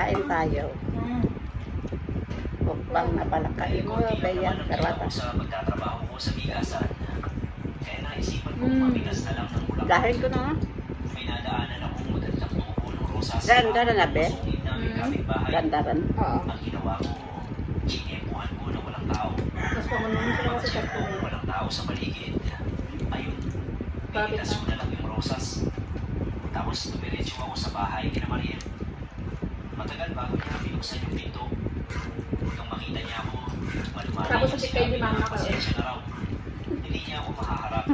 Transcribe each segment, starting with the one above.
Kain tayo. Hmm. Mukbang na palakain mo, Bea, karwata. sa pagtatrabaho ko sa bigasan. Kaya naisipan ko Mm. mamigas na lang ng bulaklak. Dahil ko na. May nadaanan akong magandang tubo ng rosas. Ganda na na, Be. Mm. kapitbahay. Ganda rin. Oo. Ang ginawa ko, sinepuhan ko na walang tao. Mas sila kasi Pag-check sa ko walang tao sa paligid. Ayun, pinitas ko na lang yung rosas. Tapos tumiretso ako sa bahay kina Mariel. Matagal bago niya binuksan yung pinto. Nung makita niya ako, malumanay Tapos Kay sinabi na ko. pasensya na raw. Hindi niya ako makaharap.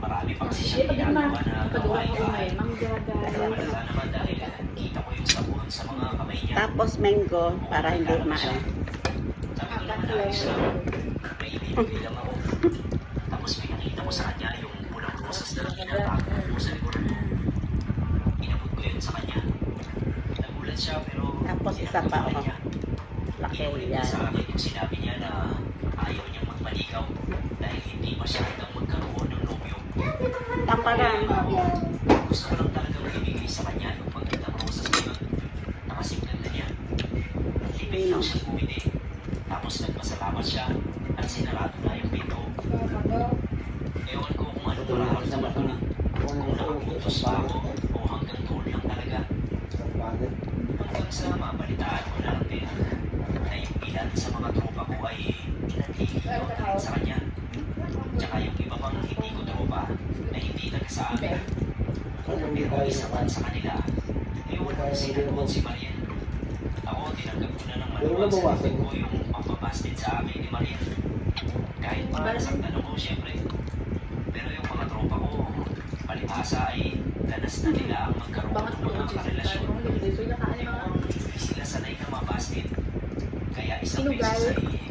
Marami pang siya ginagawa na gawain manggagaya. Malala naman dahil kita ko yung sabon sa mga kamay niya. Tapos mango para hindi maano. Sabi ko naman ayos lang. May ibibigay lang ako. Tapos may nakita ko sa kanya yung pulang rosas na tinatago ko sa likuran ko. Inabot ko yun sa kanya. Nagulat siya pero Tapos isa pa, oh. niya. Laki yan. sa akin yung sinabi niya na ayaw niyang magpaligaw dahil hindi pa siya hanggang magkaroon ng nobyo. Tama lang. Gusto ko lang talagang ibigay sa kanya yung pagkitang rosas na yun. Nakasimpan na niya. Limit lang siyang bumili. Tapos nagpasalamat siya at sinarado na yung pinto. Ewan ko kung ano mararamdaman ko na. Kung nakaputos pa ako o hanggang doon lang talaga. Sa mabalitaan ko lang din na yung ilan sa mga tropa ko ay nanliligaw na rin sa kanya. Tsaka yung iba pang hindi ko tropa na hindi taga sa amin. Pero isa man sa kanila, eh walang sinagot si Marian. Ako, tinanggap ko na ng maluwag sa lipid ko yung pampabasted sa amin ni Marian. Kahit masaktan ako, syempre. Pero yung mga tropa ko, palibhasa ay ganas na nila ang magkaroon ng mga karelasyon. Mga mabasted. Kaya isang Sinugal. beses ay